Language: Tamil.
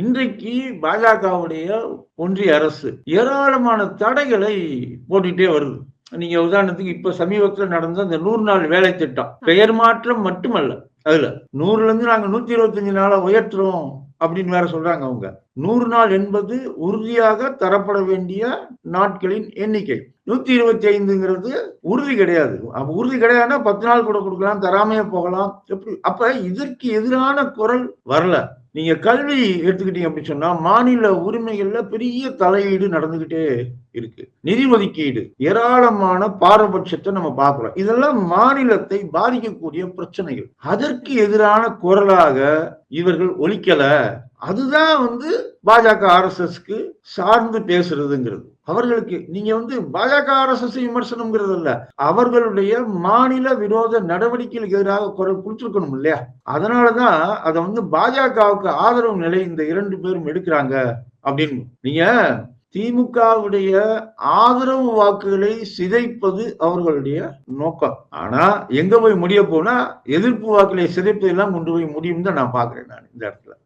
இன்றைக்கு பாஜகவுடைய ஒன்றிய அரசு ஏராளமான தடைகளை போட்டுட்டே வருது. நீங்க உதாரணத்துக்கு இப்ப சமீபத்தில் நடந்த அந்த நூறு நாள் வேலை திட்டம் பெயர் மாற்றம் மட்டுமல்ல அதுல நூறுல இருந்து நாங்க நூத்தி இருபத்தஞ்சு நாளை உயர்த்துறோம் அப்படின்னு வேற சொல்றாங்க அவங்க. நூறு நாள் என்பது உறுதியாக தரப்பட வேண்டிய நாட்களின் எண்ணிக்கை. நூத்தி இருபத்தி ஐந்துங்கிறது உறுதி கிடையாது. அப்ப உறுதி கிடையாதுன்னா பத்து நாள் கூட கொடுக்கலாம் தராமையே போகலாம். எப்படி அப்ப இதற்கு எதிரான குரல் வரல. நீங்க கல்வி எடுத்துக்கிட்டீங்க அப்படின்னு சொன்னா மாநில உரிமைகள்ல பெரிய தலையீடு நடந்துகிட்டே இருக்கு. நிதி ஒதுக்கீடு ஏராளமான பாரபட்சத்தை நம்ம பார்க்கிறோம். இதெல்லாம் மாநிலத்தை பாதிக்கக்கூடிய பிரச்சனைகள். அதற்கு எதிரான குரலாக இவர்கள் ஒழிக்கல அதுதான் வந்து பாஜக ஆர்எஸ்எஸ்க்கு சார்ந்து பேசுறதுங்கிறது. அவர்களுக்கு நீங்க வந்து பாஜக அரசு விமர்சனம்ங்கிறது இல்ல அவர்களுடைய மாநில விரோத நடவடிக்கைகளுக்கு எதிராக குரல் கொடுத்துருக்கணும் இல்லையா? அதனாலதான் அதை வந்து பாஜகவுக்கு ஆதரவு நிலை இந்த இரண்டு பேரும் எடுக்கிறாங்க அப்படின்னு. நீங்க திமுகவுடைய ஆதரவு வாக்குகளை சிதைப்பது அவர்களுடைய நோக்கம். ஆனா எங்க போய் முடிய போனா எதிர்ப்பு வாக்குகளை சிதைப்பதெல்லாம் கொண்டு போய் முடியும் தான் நான் பாக்குறேன் நான் இந்த இடத்துல.